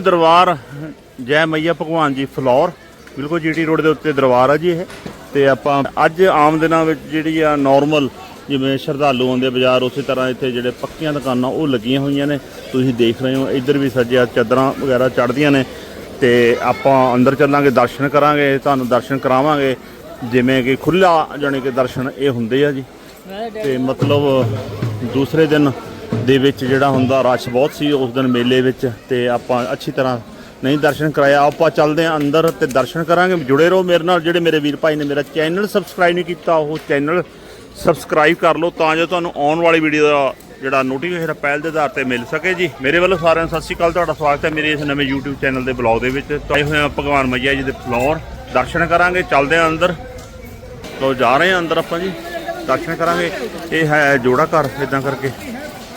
ਦਰਬਾਰ, ਜੈ ਮਈਆ ਭਗਵਾਨ ਜੀ, ਫਲੋਰ। ਬਿਲਕੁਲ ਜੀਟੀ ਰੋਡ ਦੇ ਉੱਤੇ ਦਰਬਾਰ ਆ ਜੀ ਇਹ। ਤੇ ਆਪਾਂ ਅੱਜ ਆਮ ਦਿਨਾਂ ਵਿੱਚ ਜਿਹੜੀ ਆ ਨਾਰਮਲ ਜਿਵੇਂ ਸ਼ਰਧਾਲੂ ਆਉਂਦੇ ਬਾਜ਼ਾਰ, ਉਸੇ ਤਰ੍ਹਾਂ ਇੱਥੇ ਜਿਹੜੇ ਪੱਕੀਆਂ ਦੁਕਾਨਾਂ ਉਹ ਲੱਗੀਆਂ ਹੋਈਆਂ ਨੇ। ਤੁਸੀਂ ਦੇਖ ਰਹੇ ਹੋ, ਇੱਧਰ ਵੀ ਸੱਜਿਆ ਚਾਦਰਾਂ ਵਗੈਰਾ ਚੜ੍ਹਦੀਆਂ ਨੇ। ਤੇ ਆਪਾਂ ਅੰਦਰ ਚੱਲਾਂਗੇ, ਦਰਸ਼ਨ ਕਰਾਂਗੇ, ਤੁਹਾਨੂੰ ਦਰਸ਼ਨ ਕਰਾਵਾਂਗੇ। ਜਿਵੇਂ ਕਿ ਖੁੱਲਾ ਜਾਣੀ ਕਿ ਦਰਸ਼ਨ ਇਹ ਹੁੰਦੇ ਆ ਜੀ। ਤੇ ਮਤਲਬ ਦੂਸਰੇ ਦਿਨ ਦੇ ਵਿੱਚ ਜਿਹੜਾ ਹੁੰਦਾ ਰਸ਼ ਬਹੁਤ ਸੀ ਉਸ ਦਿਨ ਮੇਲੇ ਵਿੱਚ ਤੇ ਆਪਾਂ ਅੱਛੀ ਤਰ੍ਹਾਂ ਨਹੀਂ ਦਰਸ਼ਨ ਕਰਾਇਆ। ਆਪਾਂ ਚੱਲਦੇ ਆਂ ਅੰਦਰ ਤੇ ਦਰਸ਼ਨ ਕਰਾਂਗੇ। ਜੁੜੇ ਰਹੋ ਮੇਰੇ ਨਾਲ, ਜਿਹੜੇ ਮੇਰੇ ਵੀਰ ਭਾਈ ਨੇ ਮੇਰਾ ਚੈਨਲ ਸਬਸਕ੍ਰਾਈਬ ਨਹੀਂ ਕੀਤਾ, ਉਹ ਚੈਨਲ ਸਬਸਕ੍ਰਾਈਬ ਕਰ ਲਓ ਤਾਂ ਜੋ ਤੁਹਾਨੂੰ ਆਉਣ ਵਾਲੀ ਵੀਡੀਓ ਦਾ ਜਿਹੜਾ ਨੋਟੀਫਿਕੇਸ਼ਨ ਪਹਿਲ ਦੇ ਆਧਾਰ ਤੇ ਮਿਲ ਸਕੇ ਜੀ। ਮੇਰੇ ਵੱਲੋਂ ਸਾਰਿਆਂ ਨੂੰ ਸਤਿ ਸ਼੍ਰੀ ਅਕਾਲ। ਤੁਹਾਡਾ ਸਵਾਗਤ ਹੈ ਮੇਰੇ ਇਸ ਨਵੇਂ YouTube ਚੈਨਲ ਦੇ ਬਲੌਗ ਦੇ ਵਿੱਚ। ਤਾਂ ਆਏ ਹੋਏ ਹਾਂ ਭਗਵਾਨ ਮਈਆ ਜੀ ਦੇ ਫਲੋਰ ਦਰਸ਼ਨ ਕਰਾਂਗੇ, ਚੱਲਦੇ ਆਂ ਅੰਦਰ। ਤੋਂ ਜਾ ਰਹੇ ਹਾਂ ਅੰਦਰ ਆਪਾਂ ਜੀ। ਦਰਸ਼ਨ ਕਰਾਂਗੇ। ਇਹ ਹੈ ਜੋੜਾ ਘਰ ਇਦਾਂ ਕਰਕੇ।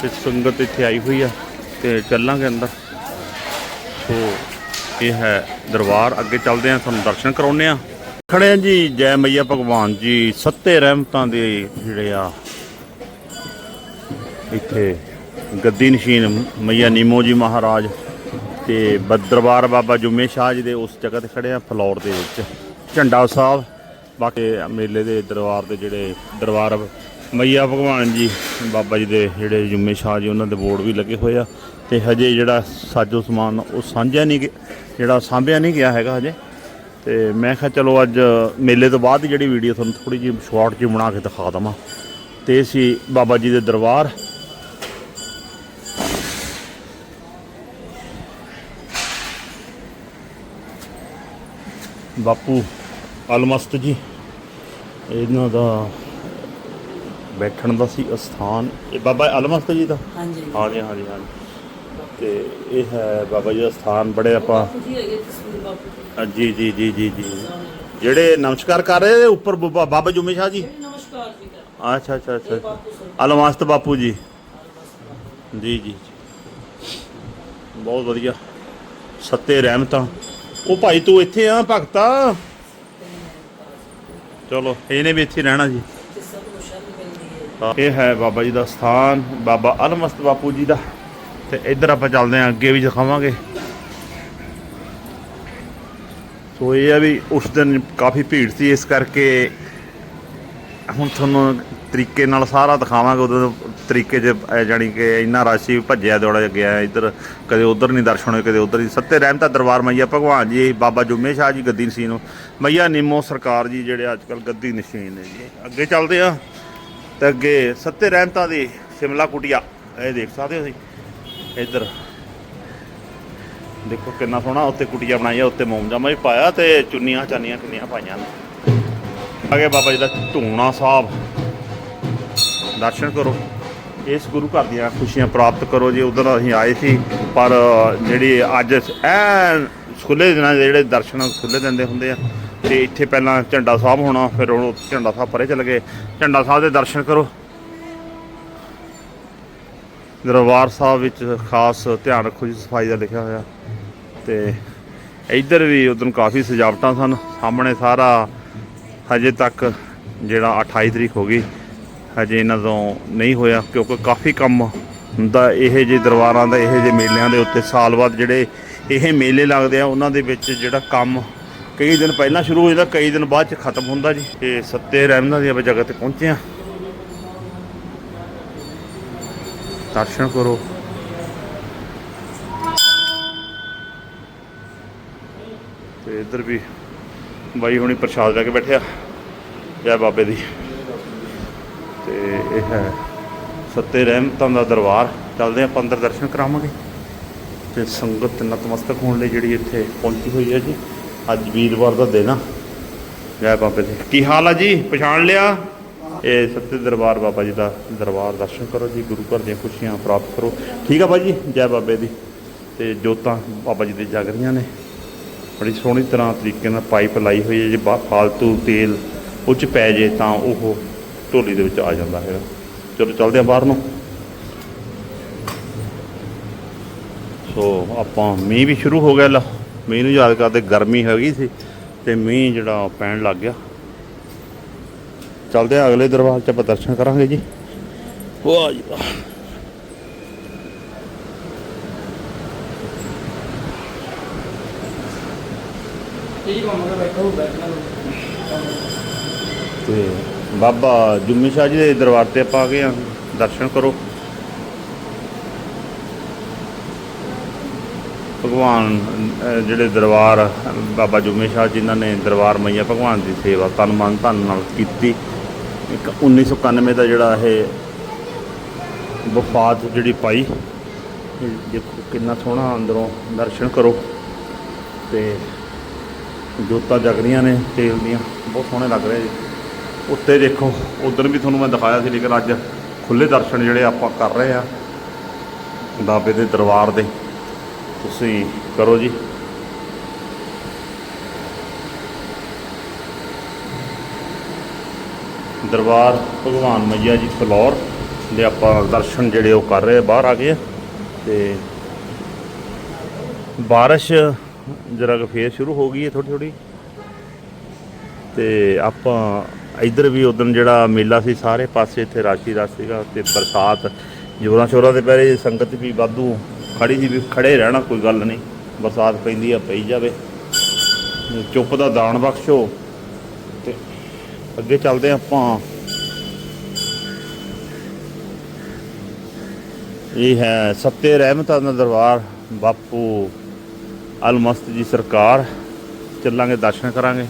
ਤੇ ਸੰਗਤ ਇੱਥੇ ਆਈ ਹੋਈ ਆ ਤੇ ਚੱਲਾਂਗੇ ਅੰਦਰ। ਸੋ ਇਹ ਹੈ ਦਰਬਾਰ। ਅੱਗੇ ਚੱਲਦੇ ਆ ਤੁਹਾਨੂੰ ਦਰਸ਼ਨ ਕਰਾਉਨੇ ਆ ਖੜੇ ਆ ਜੀ, ਜੈ ਮਈਆ ਭਗਵਾਨ ਜੀ, ਸੱਤੇ ਰਹਿਮਤਾਂ ਦੇ ਜਿਹੜੇ ਆ, ਇੱਥੇ ਗੱਦੀ ਨਸ਼ੀਨ ਮਈਆ ਨੀਮੋ ਜੀ ਮਹਾਰਾਜ ਤੇ ਬ- ਦਰਬਾਰ ਬਾਬਾ ਜੁਮੇ ਸ਼ਾਹ ਜੀ ਦੇ ਉਸ ਜਗ੍ਹਾ ਤੇ ਖੜੇ ਆ ਫਲੌਰ ਦੇ ਵਿੱਚ। ਝੰਡਾ ਸਾਹਿਬ, ਬਾਕੀ ਮੇਲੇ ਦੇ ਦਰਬਾਰ ਦੇ ਜਿਹੜੇ ਦਰਬਾਰ ਮਈਆ ਭਗਵਾਨ ਜੀ, ਬਾਬਾ ਜੀ ਦੇ ਜਿਹੜੇ ਜੁੰਮੇ ਸ਼ਾਹ ਜੀ, ਉਹਨਾਂ ਦੇ ਬੋਰਡ ਵੀ ਲੱਗੇ ਹੋਏ ਆ। ਤੇ ਹਜੇ ਜਿਹੜਾ ਸਾਜੋ ਸਮਾਨ ਉਹ ਸਾਂਝਿਆ ਨਹੀਂ ਗਿਆ- ਜਿਹੜਾ ਸਾਂਭਿਆ ਨਹੀਂ ਗਿਆ ਹੈਗਾ ਹਜੇ। ਤੇ ਮੈਂ ਕਿਹਾ ਚਲੋ ਅੱਜ ਮੇਲੇ ਤੋਂ ਬਾਅਦ ਜਿਹੜੀ ਵੀਡੀਓ ਤੁਹਾਨੂੰ ਥੋੜੀ ਜਿਹੀ ਸ਼ਾਰਟ ਜਿਹੀ ਬਣਾ ਕੇ ਦਿਖਾ ਦਵਾਂ। ਤੇ ਸੀ ਬਾਬਾ ਜੀ ਦੇ ਦਰਬਾਰ। ਬਾਪੂ ਅਲਮਸਤ ਜੀ, ਇਹਨਾਂ ਦਾ ਬੈਠਣ ਦਾ ਸੀ ਅਸਥਾਨ ਇਹ ਬਾਬਾ ਅਲਮਸਤ ਜੀ ਦਾ? ਹਾਂਜੀ। ਹਾਂਜੀ ਹਾਂਜੀ ਹਾਂਜੀ। ਤੇ ਇਹ ਹੈ ਬਾਬਾ ਜੀ ਦਾ ਸਥਾਨ ਬੜੇ ਆਪਾਂ ਜੀ ਜੀ ਜੀ ਜੀ ਜੀ। ਜਿਹੜੇ ਨਮਸਕਾਰ ਕਰ ਰਹੇ ਉੱਪਰ ਬਾਬਾ ਜੁਮੇ ਸ਼ਾਹ ਜੀ? ਨਮਸਕਾਰ ਜੀ ਅੱਛਾ ਅੱਛਾ ਅੱਛਾ। ਅਲਮਸਤ ਬਾਪੂ ਜੀ। ਜੀ ਜੀ ਬਹੁਤ ਵਧੀਆ। ਸੱਤੇ ਰਹਿਮਤਾਂ। ਉਹ ਭਾਈ ਤੂੰ ਇੱਥੇ ਆ ਭਗਤਾ। ਚਲੋ ਇਹਨੇ ਵੀ ਇੱਥੇ ਰਹਿਣਾ ਜੀ ਤੇ ਸਭ ਨੂੰ ਸ਼ਰਨ ਮਿਲਦੀ ਹੈ ਤਾਂ ਇਹ ਹੈ ਬਾਬਾ ਜੀ ਦਾ ਸਥਾਨ, ਬਾਬਾ ਅਲਮਸਤ ਬਾਪੂ ਜੀ ਦਾ। ਤੇ ਇੱਧਰ ਆਪਾਂ ਚੱਲਦੇ ਆਂ ਅੱਗੇ ਵੀ ਦਿਖਾਵਾਂਗੇ। ਸੋ ਇਹ ਆ ਵੀ ਉਸ ਦਿਨ ਕਾਫੀ ਭੀੜ ਸੀ, ਇਸ ਕਰਕੇ ਹੁਣ ਤੁਹਾਨੂੰ ਤਰੀਕੇ ਨਾਲ ਸਾਰਾ ਦਿਖਾਵਾਂਗੇ ਉਦੋਂ ਤਰੀਕੇ 'ਚ ਅਹ ਜਾਣੀ ਕਿ ਇੰਨਾ ਰਾਸ਼ੀ ਭੱਜਿਆ ਦੌੜਾ ਗਿਆ, ਇੱਧਰ ਕਦੇ ਉਧਰ ਨਹੀਂ ਦਰਸ਼ਨ ਹੋਏ, ਕਦੇ ਉਧਰ ਹੀ ਸੱਤੇ ਰਹਿਮਤਾ ਦਰਬਾਰ ਮਈਆ ਭਗਵਾਨ ਜੀ ਬਾਬਾ ਜੁਮੇ ਸ਼ਾਹ ਜੀ ਗੱਦੀ ਨਸ਼ੀਨ ਮਈਆ ਨਿੰਮੋ ਸਰਕਾਰ ਜੀ, ਜਿਹੜੇ ਅੱਜ ਕੱਲ ਗੱਦੀ ਨਸ਼ੀਨ ਨੇ ਜੀ। ਅੱਗੇ ਚੱਲਦੇ ਆ ਤੇ ਅੱਗੇ ਸੱਤੇ ਰਹਿਮਤਾਂ ਦੀ ਸਿਮਲਾ ਕੁਟੀਆ, ਇਹ ਦੇਖ ਸਕਦੇ ਹੋ ਤੁਸੀਂ? ਇੱਧਰ। ਦੇਖੋ ਕਿੰਨਾ ਸੋਹਣਾ ਉੱਤੇ ਕੁਟੀਆ ਬਣਾਈ ਆ ਉੱਤੇ ਮੋਮਜਾਮਾ ਵੀ ਪਾਇਆ ਤੇ ਚੁੰਨੀਆਂ, ਚਾਨੀਆਂ ਕਿੰਨੀਆਂ ਪਾਈਆਂ ਨੇ। ਅੱਗੇ ਬਾਬਾ ਜੀ ਦਾ ਧੂਣਾ ਸਾਹਿਬ। ਦਰਸ਼ਨ ਕਰੋ। ਇਸ ਗੁਰੂ ਘਰ ਦੀਆਂ ਖੁਸ਼ੀਆਂ ਪ੍ਰਾਪਤ ਕਰੋ ਜੀ। ਉਧਰ ਅਸੀਂ ਆਏ ਸੀ, ਪਰ ਜਿਹੜੀ ਅੱਜ ਐ ਖੁੱਲੇ ਦਿਨਾਂ ਦੇ ਜਿਹੜੇ ਦਰਸ਼ਨ ਖੁੱਲੇ ਦਿੰਦੇ ਹੁੰਦੇ ਆ ਤੇ ਇੱਥੇ ਪਹਿਲਾਂ ਝੰਡਾ ਸਾਹਿਬ ਹੋਣਾ, ਫਿਰ ਉਹ ਝੰਡਾ ਸਾਹਿਬ ਪਰੇ ਚਲੇ ਗਏ। ਝੰਡਾ ਸਾਹਿਬ ਦੇ ਦਰਸ਼ਨ ਕਰੋ। ਦਰਬਾਰ ਸਾਹਿਬ ਵਿੱਚ ਖਾਸ ਧਿਆਨ ਰੱਖੋ ਜੀ, ਸਫ਼ਾਈ ਦਾ ਲਿਖਿਆ ਹੋਇਆ। ਤੇ ਇੱਧਰ ਵੀ ਉਦੋਂ ਕਾਫੀ ਸਜਾਵਟਾਂ ਸਨ। ਸਾਹਮਣੇ ਸਾਰਾ ਹਜੇ ਤੱਕ ਜਿਹੜਾ 28 ਤਰੀਕ ਹੋ ਗਈ, ਹਜੇ ਇਹਨਾਂ ਤੋਂ ਨਹੀਂ ਹੋਇਆ, ਕਿਉਂਕਿ ਕਾਫੀ ਕੰਮ ਹੁੰਦਾ ਇਹ ਜੇ ਦਰਬਾਰਾਂ ਦਾ, ਇਹ ਜੇ ਮੇਲਿਆਂ ਦੇ ਉੱਤੇ ਸਾਲ ਬਾਅਦ ਜਿਹੜੇ ਇਹ ਮੇਲੇ ਲੱਗਦੇ ਆ, ਉਹਨਾਂ ਦੇ ਵਿੱਚ ਜਿਹੜਾ ਕੰਮ ਕਈ ਦਿਨ ਪਹਿਲਾਂ ਸ਼ੁਰੂ ਹੋ ਜਾਂਦਾ ਕਈ ਦਿਨ ਬਾਅਦ ਚ ਖਤਮ ਹੁੰਦਾ ਜੀ। ਇਹ ਸੱਤੇ ਰਹਿਮਤਾਂ ਦੀ ਆਪਾਂ ਜਗ੍ਹਾ ਤੇ ਪਹੁੰਚੇ ਆ ਦਰਸ਼ਨ ਕਰੋ। ਤੇ ਇੱਧਰ ਵੀ ਬਾਈ ਹੁਣੀ ਪ੍ਰਸ਼ਾਦ ਲੈ ਕੇ ਬੈਠਿਆ ਜੈ ਬਾਬੇ ਦੀ। ਤੇ ਇਹ ਹੈ ਸੱਤੇ ਰਹਿਮਤਾਂ ਦਾ ਦਰਬਾਰ। ਚੱਲਦੇ ਆਪਾਂ ਅੰਦਰ ਦਰਸ਼ਨ ਕਰਾਵਾਂਗੇ। ਤੇ ਸੰਗਤ ਨਤਮਸਤਕ ਹੋਣ ਲਈ ਜਿਹੜੀ ਇੱਥੇ ਪਹੁੰਚੀ ਹੋਈ ਹੈ ਜੀ। ਅੱਜ ਵੀਰਵਾਰ ਦਾ ਦਿਨ ਆ। ਜੈ ਬਾਬੇ ਦੀ। ਕੀ ਹਾਲ ਆ ਜੀ? ਪਛਾਣ ਲਿਆ? ਇਹ ਸੱਤੇ ਦਰਬਾਰ ਬਾਬਾ ਜੀ ਦਾ ਦਰਬਾਰ ਦਰਸ਼ਨ ਕਰੋ ਜੀ, ਗੁਰੂ ਘਰ ਦੀਆਂ ਖੁਸ਼ੀਆਂ ਪ੍ਰਾਪਤ ਕਰੋ। ਠੀਕ ਆ ਬਾਈ ਜੀ? ਜੈ ਬਾਬੇ ਦੀ। ਤੇ ਜੋਤਾਂ ਬਾਬਾ ਜੀ ਦੇ ਜਗ ਰਹੀਆਂ ਨੇ। ਬੜੀ ਸੋਹਣੀ ਤਰ੍ਹਾਂ ਤਰੀਕੇ ਨਾਲ ਪਾਈਪ ਲਾਈ ਹੋਈ ਹੈ ਜੇ ਫਾਲਤੂ ਤੇਲ ਉਹ ਚ ਪੈ ਜੇ ਤਾਂ ਉਹ ਢੋਲੀ ਦੇ ਵਿੱਚ ਆ ਜਾਂਦਾ ਹੈਗਾ। ਚਲੋ, ਚੱਲਦੇ ਆ ਬਾਹਰ ਨੂੰ। ਸੋ, ਆਪਾਂ ਮੀਂਹ ਵੀ ਸ਼ੁਰੂ ਹੋ ਗਿਆ ਲਾ। ਮੀਂਹ ਨੂੰ ਯਾਦ ਕਰਦੇ ਗਰਮੀ ਹੈਗੀ ਸੀ ਤੇ ਮੀਂਹ ਜਿਹੜਾ ਪੈਣ ਲੱਗ ਗਿਆ। ਚਲਦੇ ਆ ਅਗਲੇ ਦਰਬਾਰ 'ਚ ਆਪਾਂ ਦਰਸ਼ਨ ਕਰਾਂਗੇ ਜੀ। ਵਾਹ ਜੀ ਵਾਹ ਤੇ ਬਾਬਾ ਜੁੰਮੀ ਸ਼ਾਹ ਜੀ ਦੇ ਦਰਬਾਰ ਤੇ ਆਪਾਂ ਆ ਗਏ ਆ ਦਰਸ਼ਨ ਕਰੋ। ਭਗਵਾਨ ਜਿਹੜੇ ਦਰਬਾਰ ਬਾਬਾ ਜੁਮੀ ਸ਼ਾਹ ਜਿਨ੍ਹਾਂ ਨੇ ਦਰਬਾਰ ਮਈਆ ਭਗਵਾਨ ਦੀ ਸੇਵਾ ਤਨ ਮਨ ਧਨ ਨਾਲ ਕੀਤੀ। ਇੱਕ 1991 ਦਾ ਜਿਹੜਾ ਇਹ ਵਫਾਤ ਜਿਹੜੀ ਪਾਈ ਦੇਖੋ ਕਿੰਨਾ ਸੋਹਣਾ ਅੰਦਰੋਂ ਦਰਸ਼ਨ ਕਰੋ। ਤੇ ਜੋਤਾਂ ਜਗ ਰਹੀਆਂ ਨੇ, ਤੇਲ ਦੀਆਂ, ਬਹੁਤ ਸੋਹਣੇ ਲੱਗ ਰਹੇ ਜੀ। ਉੱਤੇ ਦੇਖੋ, ਉਧਰ ਵੀ ਤੁਹਾਨੂੰ ਮੈਂ ਦਿਖਾਇਆ ਸੀ, ਲੇਕਿਨ ਅੱਜ ਖੁੱਲੇ ਦਰਸ਼ਨ ਜਿਹੜੇ ਆਪਾਂ ਕਰ ਰਹੇ ਆ, ਬਾਬੇ ਦੇ ਦਰਬਾਰ ਦੇ। ਤੁਸੀਂ ਕਰੋ ਜੀ। ਦਰਬਾਰ ਭਗਵਾਨ ਮਈਆ ਜੀ ਫਲੋਰ ਦੇ ਆਪਾਂ ਦਰਸ਼ਨ ਜਿਹੜੇ ਉਹ ਕਰ ਰਹੇ ਬਾਹਰ ਆ ਗਏ ਆ। ਤੇ ਬਾਰਿਸ਼ ਜਰਾ ਕਿ ਫੇਰ ਸ਼ੁਰੂ ਹੋ ਗਈ ਹੈ ਥੋੜੀ ਥੋੜੀ ਤੇ ਆਪਾਂ ਇੱਧਰ ਵੀ ਉਦੋਂ ਜਿਹੜਾ ਮੇਲਾ ਸੀ, ਸਾਰੇ ਪਾਸੇ ਇੱਥੇ ਰਾਸ਼ੀ ਰਸ਼ ਸੀਗਾ ਤੇ ਬਰਸਾਤ ਜੋਰਾਂ ਸ਼ੋਰਾਂ ਦੇ ਪੈਰੇ ਸੰਗਤ ਵੀ ਵਾਧੂ ਖੜੀ ਜੀ ਵੀ ਖੜੇ ਰਹਿਣਾ ਕੋਈ ਗੱਲ ਨਹੀਂ, ਬਰਸਾਤ ਪੈਂਦੀ ਆ, ਪਈ ਜਾਵੇ। ਚੁੱਪ ਦਾ ਦਾਨ ਬਖਸ਼ੋ ਤੇ ਅੱਗੇ ਚੱਲਦੇ ਹਾਂ ਆਪਾਂ। ਇਹ ਹੈ ਸੱਤੇ ਰਹਿਮਤਾਂ ਦਾ ਦਰਬਾਰ, ਬਾਪੂ ਅਲਮਸਤ ਜੀ ਸਰਕਾਰ। ਚੱਲਾਂਗੇ, ਦਰਸ਼ਨ ਕਰਾਂਗੇ।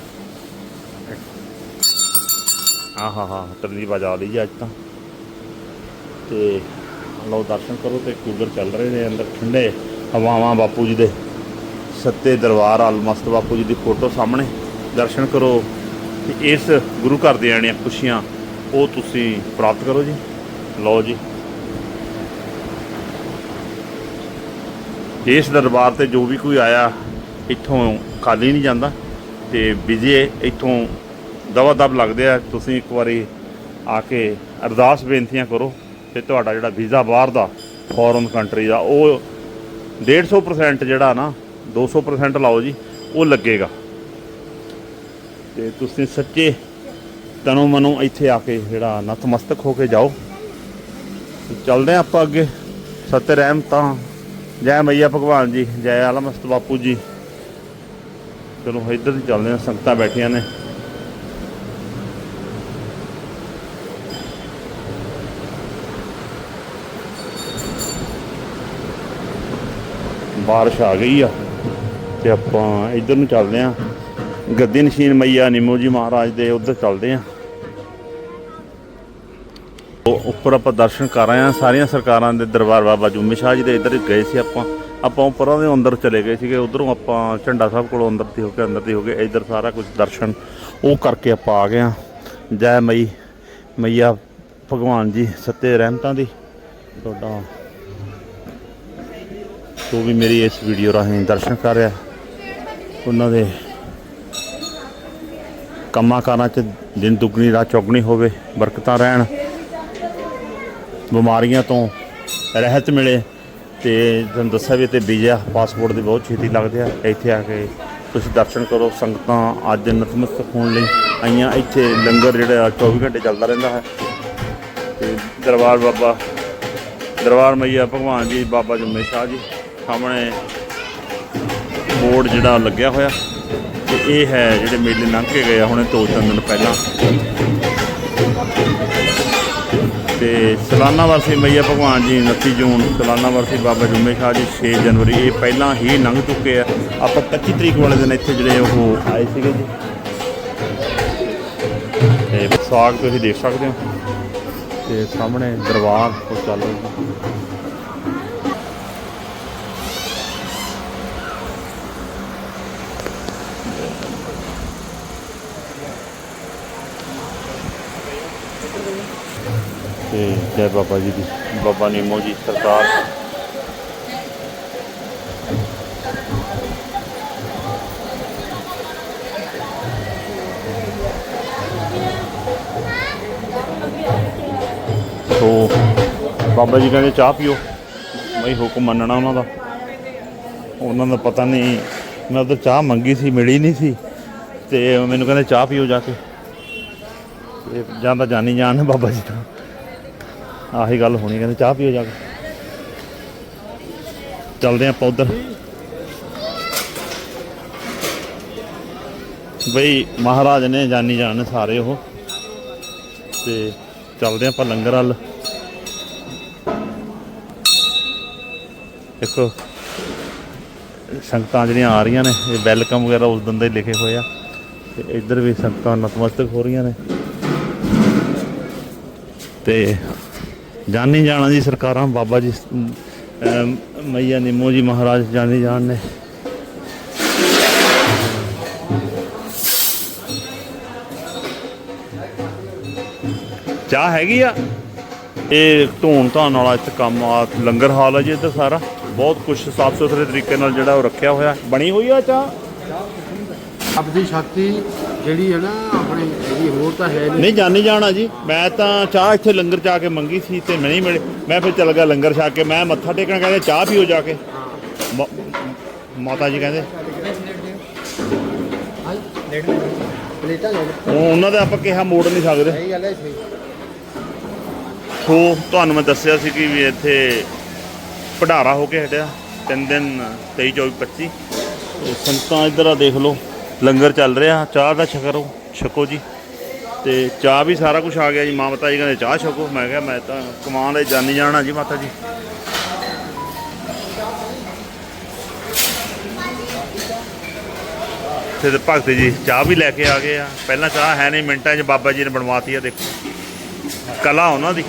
ਆਹਾ ਹਾ ਤਰਲੀ ਵਜਾ ਲਈ ਅੱਜ ਤਾਂ। ਤੇ ਲਓ, ਦਰਸ਼ਨ ਕਰੋ ਤੇ ਕੂਲਰ ਚੱਲ ਰਹੇ ਨੇ ਅੰਦਰ, ਠੰਡੇ ਹਵਾਵਾਂ ਬਾਪੂ ਜੀ ਦੇ। ਸੱਤੇ ਦਰਬਾਰ ਅਲਮਸਤ ਬਾਪੂ ਜੀ ਦੀ ਫੋਟੋ ਸਾਹਮਣੇ। ਦਰਸ਼ਨ ਕਰੋ ਤੇ ਇਸ ਗੁਰੂ ਘਰ ਦੇ ਆਣੀਆਂ ਖੁਸ਼ੀਆਂ, ਉਹ ਤੁਸੀਂ ਪ੍ਰਾਪਤ ਕਰੋ ਜੀ। ਲਓ ਜੀ। ਇਸ ਦਰਬਾਰ ਤੇ ਜੋ ਵੀ ਕੋਈ ਆਇਆ, ਇੱਥੋਂ ਖਾਲੀ ਨਹੀਂ ਜਾਂਦਾ ਤੇ ਵਿਜੇ ਇੱਥੋਂ ਦਵਾ ਦਬ ਲੱਗਦੇ ਆ। ਤੁਸੀਂ ਇੱਕ ਵਾਰੀ ਆ ਕੇ ਅਰਦਾਸ ਬੇਨਤੀਆਂ ਕਰੋ। ਤੇ ਤੁਹਾਡਾ ਜਿਹੜਾ ਵੀਜ਼ਾ ਬਾਹਰ ਦਾ ਫੋਰਨ ਕੰਟਰੀ ਦਾ, ਉਹ 150% ਜਿਹੜਾ ਨਾ 200% ਲਾਓ ਜੀ, ਉਹ ਲੱਗੇਗਾ। ਤੇ ਤੁਸੀਂ ਸੱਚੇ ਤਨੋਂ ਮਨੋਂ ਇੱਥੇ ਆ ਕੇ ਜਿਹੜਾ ਨਤਮਸਤਕ ਹੋ ਕੇ ਜਾਓ। ਚੱਲਦੇ ਹਾਂ ਆਪਾਂ ਅੱਗੇ। ਸਤਿ ਰਹਿਮ ਤਾਂ। ਜੈ ਮਈਆ ਭਗਵਾਨ ਜੀ, ਜੈ ਆਲਮਸਤ ਬਾਪੂ ਜੀ। ਚਲੋ, ਇੱਧਰ ਦੀ ਚੱਲਦੇ ਹਾਂ, ਸੰਗਤਾਂ ਬੈਠੀਆਂ ਨੇ। ਬਾਰਿਸ਼ ਆ ਗਈ ਆ ਤੇ ਆਪਾਂ ਇੱਧਰ ਨੂੰ ਚੱਲਦੇ ਆ। ਗੱਦੀ ਨਸ਼ੀਨ ਮਈਆ ਨਿੰਮੋ ਜੀ ਮਹਾਰਾਜ ਦੇ ਉੱਧਰ ਚੱਲਦੇ ਆ। ਉਹ ਉੱਪਰ ਆਪਾਂ ਦਰਸ਼ਨ ਕਰ ਰਹੇ ਆ, ਸਾਰੀਆਂ ਸਰਕਾਰਾਂ ਦੇ ਦਰਬਾਰ ਬਾਬਾ ਜੁਮੇ ਸ਼ਾਹ ਜੀ ਦੇ ਇੱਧਰ ਗਏ ਸੀ ਆਪਾਂ। ਆਪਾਂ ਉੱਪਰਾਂ ਦੇ ਅੰਦਰ ਚਲੇ ਗਏ ਸੀਗੇ, ਉਧਰੋਂ ਆਪਾਂ ਝੰਡਾ ਸਾਹਿਬ ਕੋਲੋਂ ਅੰਦਰ ਦੀ ਹੋ ਕੇ, ਅੰਦਰ ਦੀ ਹੋ ਕੇ ਇੱਧਰ ਸਾਰਾ ਕੁਝ ਦਰਸ਼ਨ ਉਹ ਕਰਕੇ ਆਪਾਂ ਆ ਗਏ ਆ। ਜੈ ਮਈ, ਮਈਆ ਭਗਵਾਨ ਜੀ ਸੱਤੇ ਰਹਿਮਤਾਂ ਦੀ। ਤੁਹਾਡਾ ਜੋ ਵੀ ਮੇਰੀ ਇਸ ਵੀਡੀਓ ਰਾਹੀਂ ਦਰਸ਼ਨ ਕਰ ਰਿਹਾ। ਉਹਨਾਂ ਦੇ ਕੰਮਾਂ ਕਾਰਾਂ 'ਚ ਦਿਨ ਦੁੱਗਣੀ, ਰਾਤ ਚੌਗਣੀ ਹੋਵੇ, ਬਰਕਤਾਂ ਰਹਿਣ, ਬਿਮਾਰੀਆਂ ਤੋਂ ਰਹਿਤ ਮਿਲੇ ਤੇ ਤੁਹਾਨੂੰ ਦੱਸਿਆ ਵੀ ਤੇ ਵੀਜ਼ਾ ਪਾਸਪੋਰਟ ਦੇ ਬਹੁਤ ਛੇਤੀ ਲੱਗਦੇ ਆ। ਇੱਥੇ ਆ ਕੇ ਤੁਸੀਂ ਦਰਸ਼ਨ ਕਰੋ, ਸੰਗਤਾਂ ਅੱਜ ਨਤਮਸਤਕ ਹੋਣ ਲਈ ਆਈਆਂ। ਇੱਥੇ ਲੰਗਰ ਜਿਹੜਾ 24 ਘੰਟੇ ਚੱਲਦਾ ਰਹਿੰਦਾ ਹੈ। ਤੇ ਦਰਬਾਰ ਬਾਬਾ, ਦਰਬਾਰ ਮਈਆ ਭਗਵਾਨ ਜੀ, ਬਾਬਾ ਜੁਮੇ ਸ਼ਾਹ ਜੀ। ਸਾਹਮਣੇ ਬੋਰਡ ਜਿਹੜਾ ਲੱਗਿਆ ਹੋਇਆ ਤੇ ਇਹ ਹੈ ਜਿਹੜੇ ਮੇਲੇ ਲੰਘ ਕੇ ਗਏ ਆ ਹੁਣੇ ਦੋ ਤਿੰਨ ਦਿਨ ਪਹਿਲਾਂ। ਤੇ ਸਾਲਾਨਾ ਵਰਸੀ ਮਈਆ ਭਗਵਾਨ ਜੀ 29 ਜੂਨ, ਸਾਲਾਨਾ ਵਰਸੀ ਬਾਬਾ ਜੁਮੇ ਸ਼ਾਹ ਜੀ 6 ਜਨਵਰੀ, ਇਹ ਪਹਿਲਾਂ ਹੀ ਲੰਘ ਚੁੱਕੇ ਆ। ਆਪਾਂ 25 ਤਰੀਕ ਵਾਲੇ ਦਿਨ ਇੱਥੇ ਜਿਹੜੇ ਉਹ ਆਏ ਸੀਗੇ ਜੀ। ਤੇ ਸਾਗ ਤੁਸੀਂ ਦੇਖ ਸਕਦੇ ਹੋ। ਤੇ ਸਾਹਮਣੇ ਦਰਬਾਰ ਉਹ ਚੱਲ ਰਿਹਾ ਤੇ ਜੈ ਬਾਬਾ ਜੀ ਦੀ। ਬਾਬਾ ਨੀਮੋ ਜੀ ਸਰਕਾਰ। ਸੋ ਬਾਬਾ ਜੀ ਕਹਿੰਦੇ ਚਾਹ ਪੀਓ। ਬਈ ਹੁਕਮ ਮੰਨਣਾ ਉਹਨਾਂ ਦਾ। ਉਹਨਾਂ ਦਾ ਪਤਾ ਨਹੀਂ ਮੈਂ ਉਧਰ ਚਾਹ ਮੰਗੀ ਸੀ ਮਿਲੀ ਨਹੀਂ ਸੀ। ਤੇ ਮੈਨੂੰ ਕਹਿੰਦੇ ਚਾਹ ਪੀਓ ਜਾ ਕੇ। ਤੇ ਜਾਂ ਤਾਂ ਜਾਨੀ ਜਾਨ ਹੈ ਬਾਬਾ ਜੀ ਤਾਂ। ਆਹੀ ਗੱਲ ਹੋਣੀ, ਕਹਿੰਦੇ ਚਾਹ ਪੀਓ ਜਾ ਕੇ। ਚੱਲਦੇ ਆਪਾਂ ਉਧਰ। ਬਈ ਮਹਾਰਾਜ ਨੇ, ਜਾਨੀ ਜਾਣ ਨੇ ਸਾਰੇ ਉਹ। ਤੇ ਚੱਲਦੇ ਆਪਾਂ ਲੰਗਰ ਵੱਲ। ਦੇਖੋ, ਸੰਗਤਾਂ ਜਿਹੜੀਆਂ ਆ ਰਹੀਆਂ ਨੇ, ਇਹ ਵੈਲਕਮ ਵਗੈਰਾ ਉਸ ਦਿਨ ਦੇ ਲਿਖੇ ਹੋਏ ਆ। ਤੇ ਇੱਧਰ ਵੀ ਸੰਗਤਾਂ ਨਤਮਸਤਕ ਹੋ ਰਹੀਆਂ ਨੇ। ਤੇ ਜਾਣੀ ਜਾਣਾ ਜੀ ਸਰਕਾਰਾਂ, ਬਾਬਾ ਜੀ ਮਈਆ ਨਿੰਮੋ ਜੀ ਮਹਾਰਾਜ ਜਾਣੀ ਜਾਣ ਨੇ। ਚਾਹ ਹੈਗੀ ਆ? ਇਹ ਧੋਣ ਧਾਨ ਵਾਲਾ ਇੱਥੇ ਕੰਮ ਆ, ਲੰਗਰ ਹਾਲ ਆ ਜੀ ਇੱਧਰ ਸਾਰਾ। ਬਹੁਤ ਕੁਝ ਸਾਫ਼ ਸੁਥਰੇ ਤਰੀਕੇ ਨਾਲ ਜਿਹੜਾ ਉਹ ਰੱਖਿਆ ਹੋਇਆ। ਬਣੀ ਹੋਈ ਆ ਚਾਹ? ਆਪਦੀ ਸ਼ਕਤੀ ਜਿਹੜੀ ਹੈ ਨਾ ਆਪਣੀ ਜਿਹੜੀ ਹੋਰ ਤਾਂ ਹੈ ਨਹੀਂ। ਨਹੀਂ ਜਾਣੀ ਜਾਣਾ ਜੀ। ਮੈਂ ਤਾਂ ਚਾਹ ਇੱਥੇ ਲੰਗਰ ਚਾ ਕੇ ਮੰਗੀ ਸੀ ਤੇ ਨਹੀਂ ਮਿਲੇ। ਮੈਂ ਫਿਰ ਚੱਲ ਗਿਆ ਲੰਗਰ ਛਾ ਕੇ। ਮੈਂ ਮੱਥਾ ਟੇਕਣ ਕਹਿੰਦੇ ਚਾਹ ਪੀਓ ਜਾ ਕੇ। ਮ- ਮਾਤਾ ਜੀ ਕਹਿੰਦੇ। ਪਲੇਟਾਂ ਲੈ ਲਓ। ਉਹ ਉਹਨਾਂ ਦਾ ਆਪਾਂ ਕਿਹਾ ਮੋੜ ਨਹੀਂ ਸਕਦੇ। ਸਹੀ ਗੱਲ ਹੈ ਸਹੀ। ਸੋ ਤੁਹਾਨੂੰ ਮੈਂ ਦੱਸਿਆ ਸੀ ਕਿ ਵੀ ਇੱਥੇ ਭੰਡਾਰਾ ਹੋ ਕੇ ਹਟਿਆ। ਤਿੰਨ ਦਿਨ 23 24 25 ਤੇ ਸੰਗਤਾਂ ਇੱਧਰ ਆ ਦੇਖ ਲਓ। ਲੰਗਰ ਚੱਲ ਰਿਹਾ, ਚਾਹ ਦਾ ਛਕਰੋ ਛਕੋ ਜੀ। ਤੇ ਚਾਹ ਵੀ ਸਾਰਾ ਕੁਝ ਆ ਗਿਆ ਜੀ ਮਾਤਾ ਜੀ ਕਹਿੰਦੇ ਚਾਹ ਛਕੋ। ਮੈਂ ਕਿਹਾ ਮੈਂ ਤਾਂ ਕਮਾਨ ਦੇ ਜਾਨੀ ਜਾਣਾ ਜੀ ਮਾਤਾ ਜੀ। ਤੇ ਭਗਤ ਜੀ, ਚਾਹ ਵੀ ਲੈ ਕੇ ਆ ਗਏ ਆ। ਪਹਿਲਾਂ ਚਾਹ ਹੈ ਨਹੀਂ, ਮਿੰਟਾਂ 'ਚ ਬਾਬਾ ਜੀ ਨੇ ਬਣਵਾਤੀ ਆ, ਦੇਖੋ। ਕਲਾ ਉਹਨਾਂ ਦੀ।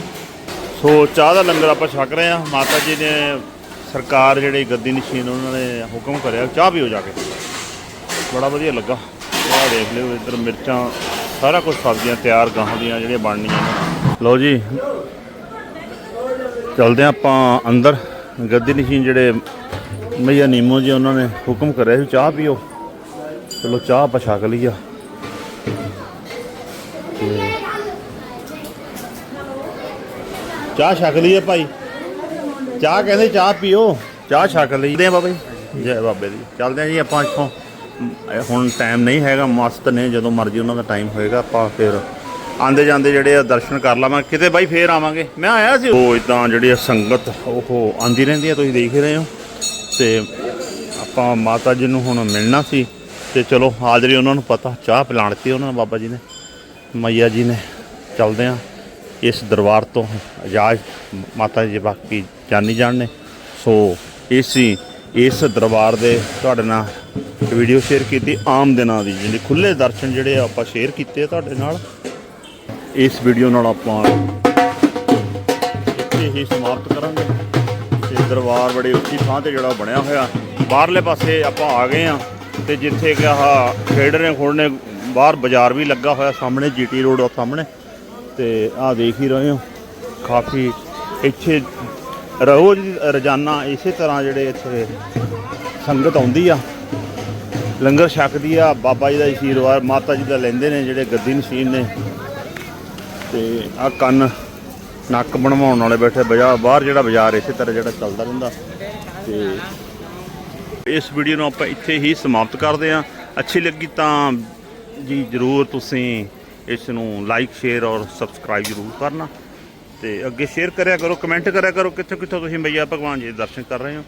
ਸੋ ਚਾਹ ਦਾ ਲੰਗਰ ਆਪਾਂ ਛਕ ਰਹੇ ਆ। ਮਾਤਾ ਜੀ ਨੇ ਸਰਕਾਰ ਜਿਹੜੀ ਗੱਦੀ ਨਸ਼ੀਨ ਉਹਨਾਂ ਨੇ ਹੁਕਮ ਕਰਿਆ, ਚਾਹ ਪੀਓ ਜਾ ਕੇ। ਬੜਾ ਵਧੀਆ ਲੱਗਾ। ਆਹ ਦੇਖ ਲਿਓ, ਇੱਧਰ ਮਿਰਚਾਂ, ਸਾਰਾ ਕੁਝ ਸਬਜ਼ੀਆਂ ਤਿਆਰ, ਗਾਹਾਂ ਦੀਆਂ ਜਿਹੜੀਆਂ ਬਣਨੀਆਂ ਨੇ। ਲਓ ਜੀ, ਚਲਦੇ ਹਾਂ ਆਪਾਂ ਅੰਦਰ। ਗੱਦੀ ਨਸ਼ੀਨ ਜਿਹੜੇ ਮਈਆ ਨੀਮੋ ਜੀ ਉਹਨਾਂ ਨੇ ਹੁਕਮ ਕਰਿਆ ਸੀ, ਚਾਹ ਪੀਓ। ਚਲੋ, ਚਾਹ ਆਪਾਂ ਛਕ ਲਈ ਤੇ ਚਾਹ ਛਕ ਲਈਏ ਭਾਈ। ਚਾਹ ਕਹਿੰਦੇ ਚਾਹ ਪੀਓ। ਚਾਹ ਛਕ ਲਈਦੇ ਆ ਬਾਬਾ ਜੀ। ਜੈ ਬਾਬੇ ਦੀ। ਚੱਲਦੇ ਆ ਜੀ ਆਪਾਂ ਇੱਥੋਂ। ਹੁਣ ਟਾਈਮ ਨਹੀਂ ਹੈਗਾ, ਮਸਤ ਨੇ ਜਦੋਂ ਮਰਜ਼ੀ ਉਹਨਾਂ ਦਾ ਟਾਈਮ ਹੋਏਗਾ, ਆਪਾਂ ਫਿਰ ਆਂਦੇ ਜਾਂਦੇ ਜਿਹੜੇ ਆ ਦਰਸ਼ਨ ਕਰ ਲਵਾਂ ਕਿਤੇ ਬਾਈ ਫੇਰ ਆਵਾਂਗੇ। ਮੈਂ ਆਇਆ ਸੀ ਉਹ ਇਦਾਂ ਜਿਹੜੀ ਆ ਸੰਗਤ, ਉਹ ਆਂਦੀ ਰਹਿੰਦੀ ਆ, ਤੁਸੀਂ ਦੇਖ ਰਹੇ ਹੋ। ਤੇ ਆਪਾਂ ਮਾਤਾ ਜੀ ਨੂੰ ਹੁਣ ਮਿਲਣਾ ਸੀ। ਤੇ ਚਲੋ, ਹਾਜ਼ਰੀ ਉਹਨਾਂ ਨੂੰ ਪਤਾ, ਚਾਹ ਪਿਲਾਣ ਦਿੱਤੀ ਉਹਨਾਂ ਬਾਬਾ ਜੀ ਨੇ। ਮਈਆ ਜੀ ਨੇ, ਚੱਲਦੇ ਆ ਇਸ ਦਰਬਾਰ ਤੋਂ ਇਜਾਜ਼ਤ ਮਾਤਾ ਜੀ ਬਾਕੀ ਜਾਣੀ ਜਾਣ ਨੇ। ਸੋ, ਇਸੀ, ਇਸ ਦਰਬਾਰ ਦੇ ਤੁਹਾਡੇ ਨਾਲ ਵੀਡੀਓ ਸ਼ੇਅਰ ਕੀਤੀ ਆਮ ਦਿਨਾਂ ਦੀ, ਜਿਹੜੇ ਖੁੱਲੇ ਦਰਸ਼ਨ ਜਿਹੜੇ ਆ ਆਪਾਂ ਸ਼ੇਅਰ ਕੀਤੇ ਆ ਤੁਹਾਡੇ ਨਾਲ। ਇਸ ਵੀਡੀਓ ਨਾਲ ਆਪਾਂ ਇੱਥੇ ਹੀ ਸਮਾਪਤ ਕਰਾਂਗੇ। ਤੇ ਦਰਬਾਰ ਬੜੀ ਉੱਚੀ ਥਾਂ ਤੇ ਜਿਹੜਾ ਬਣਿਆ ਹੋਇਆ, ਬਾਹਰਲੇ ਪਾਸੇ ਆਪਾਂ ਆ ਗਏ ਆ, ਤੇ ਜਿੱਥੇ ਕਿ ਆਹ ਖੇਡਣੇ ਖੋੜਨੇ ਬਾਹਰ ਬਾਜ਼ਾਰ ਵੀ ਲੱਗਾ ਹੋਇਆ ਸਾਹਮਣੇ ਜੀਟੀ ਰੋਡ ਆ ਸਾਹਮਣੇ। ਤੇ ਆਹ ਦੇਖ ਹੀ ਰਹੇ ਹੋ, ਕਾਫੀ ਇੱਥੇ ਰੋਜ਼ ਰੋਜ਼ਾਨਾ ਇਸੇ ਤਰ੍ਹਾਂ ਜਿਹੜੇ ਇੱਥੇ ਸੰਗਤ ਆਉਂਦੀ ਆ ਲੰਗਰ ਛਕਦੀ ਆ, ਬਾਬਾ ਜੀ ਦਾ ਆਸ਼ੀਰਵਾਦ, ਮਾਤਾ ਜੀ ਦਾ ਲੈਂਦੇ ਨੇ, ਜਿਹੜੇ ਗੱਦੀ ਨਸ਼ੀਨ ਨੇ। ਤੇ ਆ ਕੰਨ ਨੱਕ ਬਣਵਾਉਣ ਵਾਲੇ ਬੈਠੇ, ਬਾਜ਼ਾਰ, ਬਾਹਰ ਜਿਹੜਾ ਬਾਜ਼ਾਰ, ਇਸੇ ਤਰ੍ਹਾਂ ਜਿਹੜਾ ਚੱਲਦਾ ਰਹਿੰਦਾ। ਤੇ ਇਸ ਵੀਡੀਓ ਨੂੰ ਆਪਾਂ ਇੱਥੇ ਹੀ ਸਮਾਪਤ ਕਰਦੇ ਹਾਂ। ਅੱਛੀ ਲੱਗੀ ਤਾਂ ਜੀ ਜਰੂਰ ਤੁਸੀਂ ਇਸ ਨੂੰ ਲਾਈਕ ਸ਼ੇਅਰ ਔਰ ਸਬਸਕ੍ਰਾਈਬ ਜਰੂਰ ਕਰਨਾ। ਤੇ ਅੱਗੇ ਸ਼ੇਅਰ ਕਰਿਆ ਕਰੋ ਕਮੈਂਟ ਕਰਿਆ ਕਰੋ ਕਿੱਥੋਂ ਕਿੱਥੋਂ ਤੁਸੀਂ ਮਈਆ ਭਗਵਾਨ ਜੀ ਦੇ ਦਰਸ਼ਨ ਕਰ ਰਹੇ ਹੋ।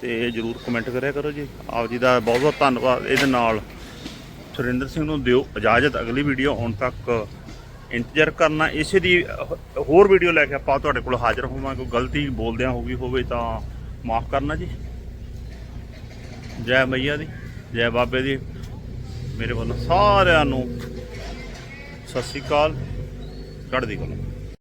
ਤੇ ਜਰੂਰ ਕਮੈਂਟ ਕਰਿਆ ਕਰੋ ਜੀ। ਆਪ ਜੀ ਦਾ ਬਹੁਤ ਬਹੁਤ ਧੰਨਵਾਦ। ਇਹਦੇ ਨਾਲ ਸੁਰਿੰਦਰ ਸਿੰਘ ਨੂੰ ਦਿਓ ਇਜਾਜ਼ਤ। ਅਗਲੀ ਵੀਡੀਓ ਆਉਣ ਤੱਕ ਇੰਤਜ਼ਾਰ ਕਰਨਾ। ਇਸੇ ਦੀ ਹੋਰ ਵੀਡੀਓ ਲੈ ਕੇ ਆਪਾਂ ਤੁਹਾਡੇ ਕੋਲ ਹਾਜ਼ਰ ਹੋਵਾਂਗੇ। ਕੋਈ ਗਲਤੀ ਬੋਲਦਿਆਂ ਹੋ ਗਈ ਹੋਵੇ ਤਾਂ ਮਾਫ ਕਰਨਾ ਜੀ। ਜੈ ਮਈਆ ਦੀ, ਜੈ ਬਾਬੇ ਦੀ। ਮੇਰੇ ਵੱਲੋਂ ਸਾਰਿਆਂ ਨੂੰ ਸਤਿ ਸ੍ਰੀ ਅਕਾਲ। ਚੜ੍ਹਦੀ ਕਲਾ